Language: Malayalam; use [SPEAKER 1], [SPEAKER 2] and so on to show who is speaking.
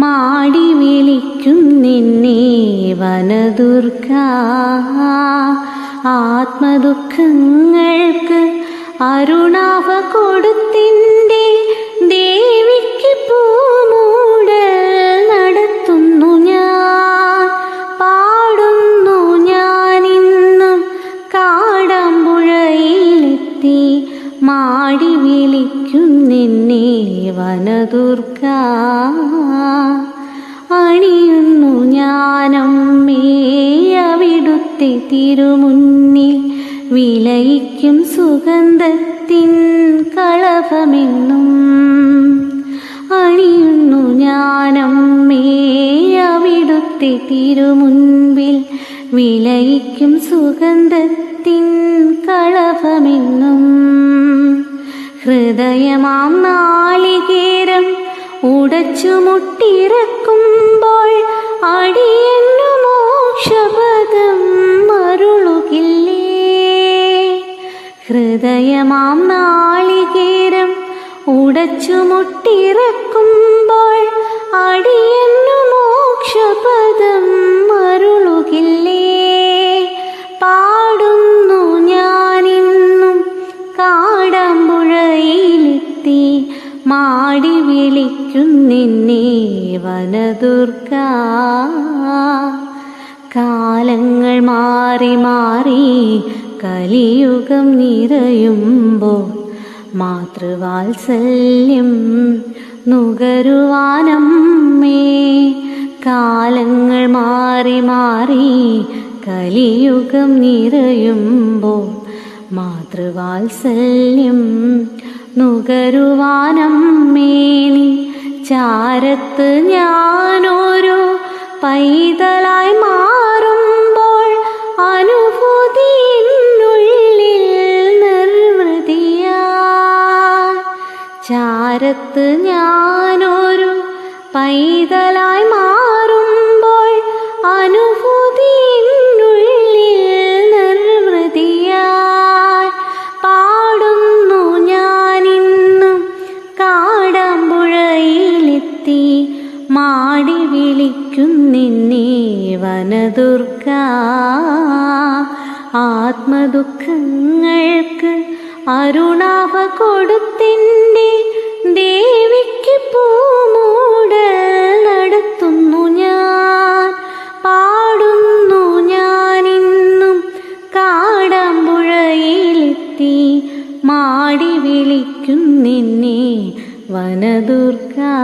[SPEAKER 1] മാടി വിളിക്കും നിന്നെ വനദുർഗ. ആത്മദുഃഖങ്ങൾക്ക് അരുണാവ കൊടുത്തിൻ മാടി വിളിക്കുന്നെന്നെ വനദുർഗ. അണിയുന്നു ഞാനമ്മേ അവിടുത്തെ തിരുമുന്നിൽ. വിലയിക്കും സുഗന്ധത്തിൻ കളഭമെന്നും. അണിയുന്നു ഞാനമ്മേ അവിടുത്തെ തിരുമുൻപിൽ. വിലയിക്കും സുഗന്ധത്തിൻ കളഭമെന്നും ഹൃദയമാം നാളികേരം ഉടച്ചുമുട്ടിറക്കുമ്പോൾ അടിയെന്നു മോക്ഷപദം മരുളുകില്ലേ ഹൃദയമാം നാളികേരം ഉടച്ചുമുട്ടിറക്കുമ്പോൾ അടിയന്നു മാടി വിളിക്കുന്നിന്നെ വനദുർഗ. കാലങ്ങൾ മാറി മാറി കലിയുഗം നിറയുമ്പോൾ മാതൃവാത്സല്യം നുകരുവാനമ്മേ കാലങ്ങൾ മാറി മാറി കലിയുഗം നിറയുമ്പോൾ മാതൃവാത്സല്യം നുകരുവാനമ്മേ മേനി ചാരത്ത് ഞാനൊരു പൈതലായി മാറുമ്പോൾ അനുഭൂതിയിനുള്ളിൽ നിർവൃതിയാ. ചാരത്ത് ഞാനൊരു പൈതലായി മാറുമ്പോൾ മാടി വിളിക്കുന്നിന്നേ വനദുർഗ. ആത്മദുഃഖങ്ങൾക്ക് അരുണാവ കൊടുത്തിന്റെ ദേവിക്ക് പൂമൂടൽ നടത്തുന്നു ഞാൻ. പാടുന്നു ഞാനിന്നും കാടമ്പുഴയിലെത്തി. മാടി വിളിക്കുന്നെന്നെ വനദുർഗാ